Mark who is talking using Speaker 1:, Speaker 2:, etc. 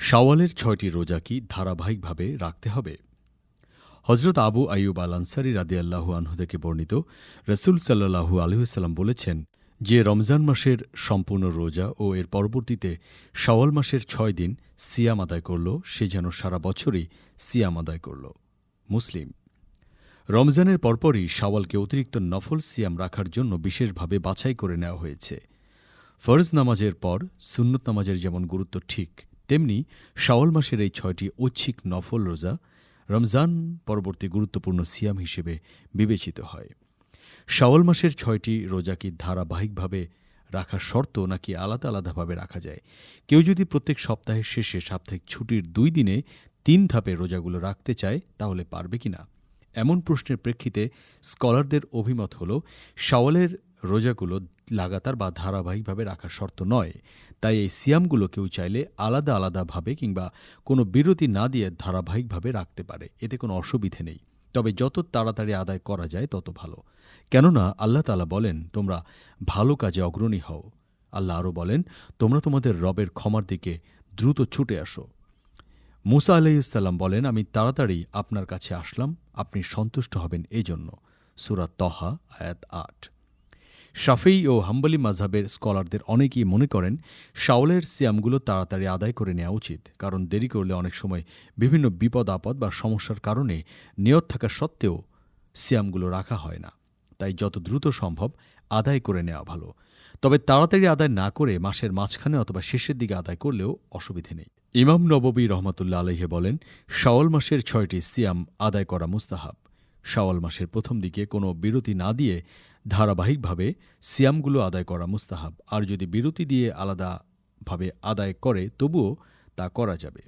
Speaker 1: শাওয়ালের ছয়টি রোজা কি ধারাবাহিকভাবে রাখতে হবে? হজরত আবু আইয়ুব আল আনসারি রাদি আল্লাহু আনহু থেকে বর্ণিত রসুল সাল্লাহু আলহিসাল্লাম বলেছেন যে রমজান মাসের সম্পূর্ণ রোজা ও এর পরবর্তীতে শাওয়াল মাসের ছয় দিন সিয়াম আদায় করল, সে যেন সারা বছরই সিয়াম আদায় করল। মুসলিম রমজানের পরপরই শাওয়ালকে অতিরিক্ত নফল সিয়াম রাখার জন্য বিশেষভাবে বাছাই করে নেওয়া হয়েছে। ফরজ নামাজের পর সুন্নত নামাজের যেমন গুরুত্ব ঠিক তেমনি শাওয়াল মাসের এই ছয়টি ঐচ্ছিক নফল রোজা রমজান পরবর্তী গুরুত্বপূর্ণ সিয়াম হিসেবে বিবেচিত হয়। শাওয়াল মাসের ছয়টি রোজা কি ধারাবাহিকভাবে রাখা শর্ত নাকি আলাদা আলাদাভাবে রাখা যায়? কেউ যদি প্রত্যেক সপ্তাহের শেষে সাপ্তাহিক ছুটির দুই দিনে তিন ধাপে রোজাগুলো রাখতে চায়, তাহলে পারবে কিনা এমন প্রশ্নের প্রেক্ষিতে স্কলারদের অভিমত হল, শাওয়ালের রোজাগুলো লাগাতার বা ধারাবাহিকভাবে রাখার শর্ত নয়। তাই এই সিয়ামগুলো কেউ চাইলে আলাদা আলাদাভাবে কিংবা কোনো বিরতি না দিয়ে ধারাবাহিকভাবে রাখতে পারে। এতে কোনো অসুবিধে নেই। তবে যত তাড়াতাড়ি আদায় করা যায় তত ভালো। কেননা আল্লাহ তালা বলেন, তোমরা ভালো কাজে অগ্রণী হও। আল্লাহ আরও বলেন, তোমরা তোমাদের রবের ক্ষমার দিকে দ্রুত ছুটে আসো। মুসা আলাইসাল্লাম বলেন, আমি তাড়াতাড়ি আপনার কাছে আসলাম। আপনি সন্তুষ্ট হবেন এই জন্য সুরাত তহা, আয়াত আট। শাফেই ও হাম্বলি মাঝহাবের স্কলারদের অনেকেই মনে করেন শাওলের সিয়ামগুলো তাড়াতাড়ি আদায় করে নেওয়া উচিত, কারণ দেরি করলে অনেক সময় বিভিন্ন বিপদ, আপদ বা সমস্যার কারণে নিয়ত থাকা সত্ত্বেও সিয়ামগুলো রাখা হয় না। তাই যত দ্রুত সম্ভব আদায় করে নেওয়া ভালো। তবে তাড়াতাড়ি আদায় না করে মাসের মাঝখানে অথবা শেষের দিকে আদায় করলেও অসুবিধে নেই। ইমাম নববী রহমতুল্লা আলহে বলেন শাওল মাসের ছয়টি সিয়াম আদায় করা মুস্তাহাব। শাওয়াল মাসের প্রথম দিকে কোনো বিরতি না দিয়ে ধারাবাহিকভাবে সিয়ামগুলো আদায় করা মুস্তাহাব আর যদি বিরতি দিয়ে আলাদাভাবে আদায় করে তবুও তা করা যাবে